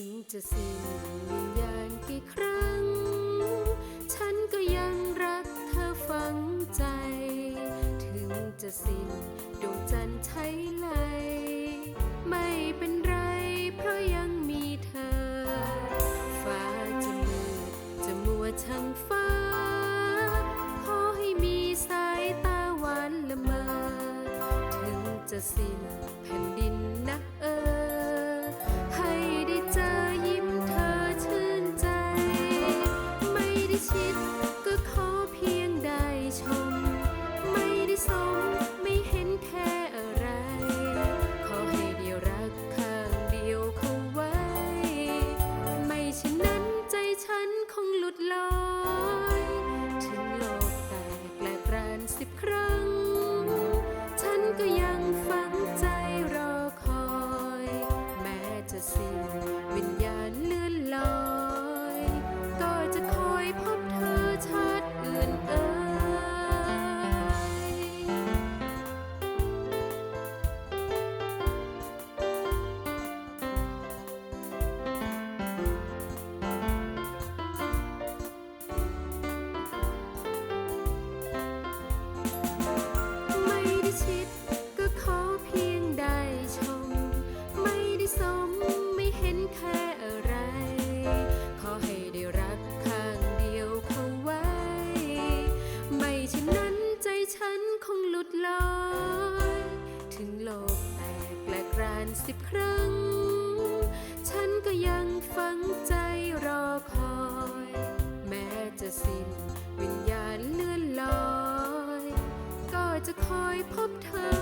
ถึงจะสิ้นวิญญาณกี่ครั้ง ฉันก็ยังรักเธอฝังใจ ถึงจะสิ้นดวงจันทร์ใช้ไหลไม่เป็นไรเพราะยังมีเธอ ฟ้าจะมืดจะมัวช่างฟ้า ขอให้มีสายตาหวานละเมอถึงจะสิ้น แค่อะไร ขอให้ได้รักข้างเดียวเขาไว้ ไม่เช่นนั้นใจฉันคงหลุดลอย ถึงโลกแตกแหลกรานสิบครั้ง ฉันก็ยังฝังใจรอคอย แม้จะสิ้นวิญญาณเลื่อนลอย ก็จะคอยพบเธอ